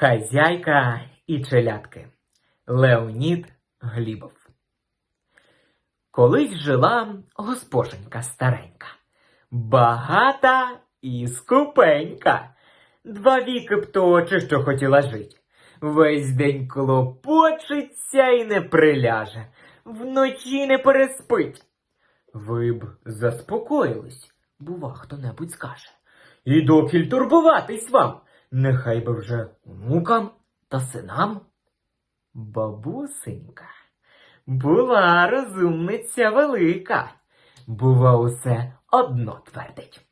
Хазяйка і челядки Леонід Глібов. Колись жила госпоженька старенька, багата і скупенька. Два віки б то що хотіла жить. Весь день клопочеться і не приляже, вночі не переспить. Ви б заспокоїлись, бува, хто-небудь скаже. І докіль турбуватись вам, нехай би вже онукам та синам. Бабусенька була розумниця велика, бува усе одно твердить.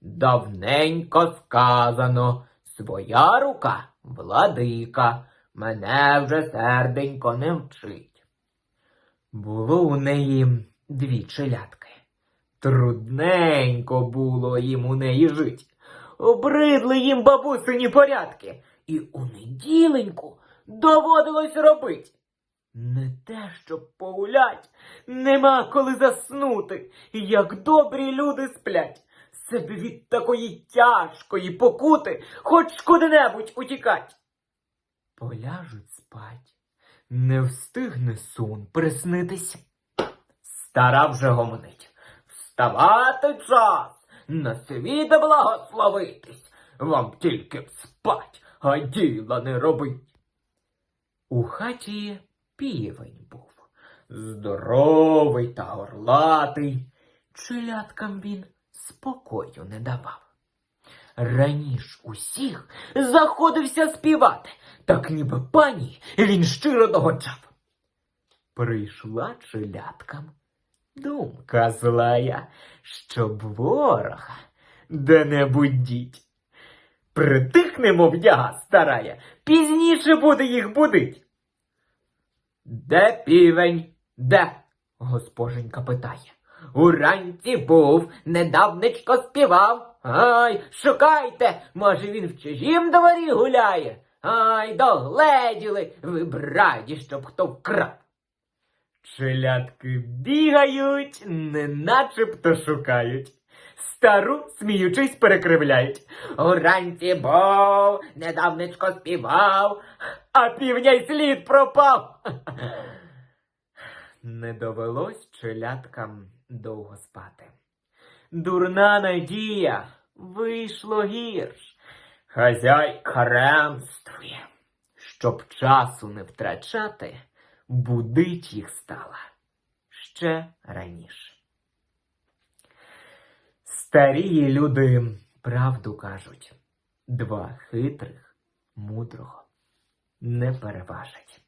Давненько сказано, своя рука владика, мене вже серденько не вчить. Було у неї дві челядки. Трудненько було їм у неї жить. Обридли їм бабусині порядки, і у неділеньку доводилось робить. Не те, щоб погулять, нема коли заснути, як добрі люди сплять. Себе від такої тяжкої покути хоч куди-небудь утікать. Поляжуть спать, не встигне сон приснитись. Стара вже гомонить. Вставати час, на світ благословитись, вам тільки спать, а діла не робить. У хаті півень був, здоровий та горлатий. Челядкам він спокою не давав. Раніш усіх заходився співати, так ніби пані він щиро догоджав. Прийшла челядкам думка злая, щоб ворога де-небудь діть. Притихне, мов яга старая, пізніше буде їх будить. Де півень? Де? госпоженька питає. Уранці був, недавнечко співав. Ай, шукайте, може він в чужім дворі гуляє. Ай, догледіли, ви б раді, щоб хто вкрав. Челядки бігають, не начебто шукають. Стару, сміючись, перекривляють. Уранці був, недавнечко співав, а півня й слід пропав. Не довелось челядкам довго спати. Дурна надія, вийшло гірш. Хазяйка ремствує. Щоб часу не втрачати, будить їх стала ще раніше. Старі люди правду кажуть, два хитрих, мудрого не переважать.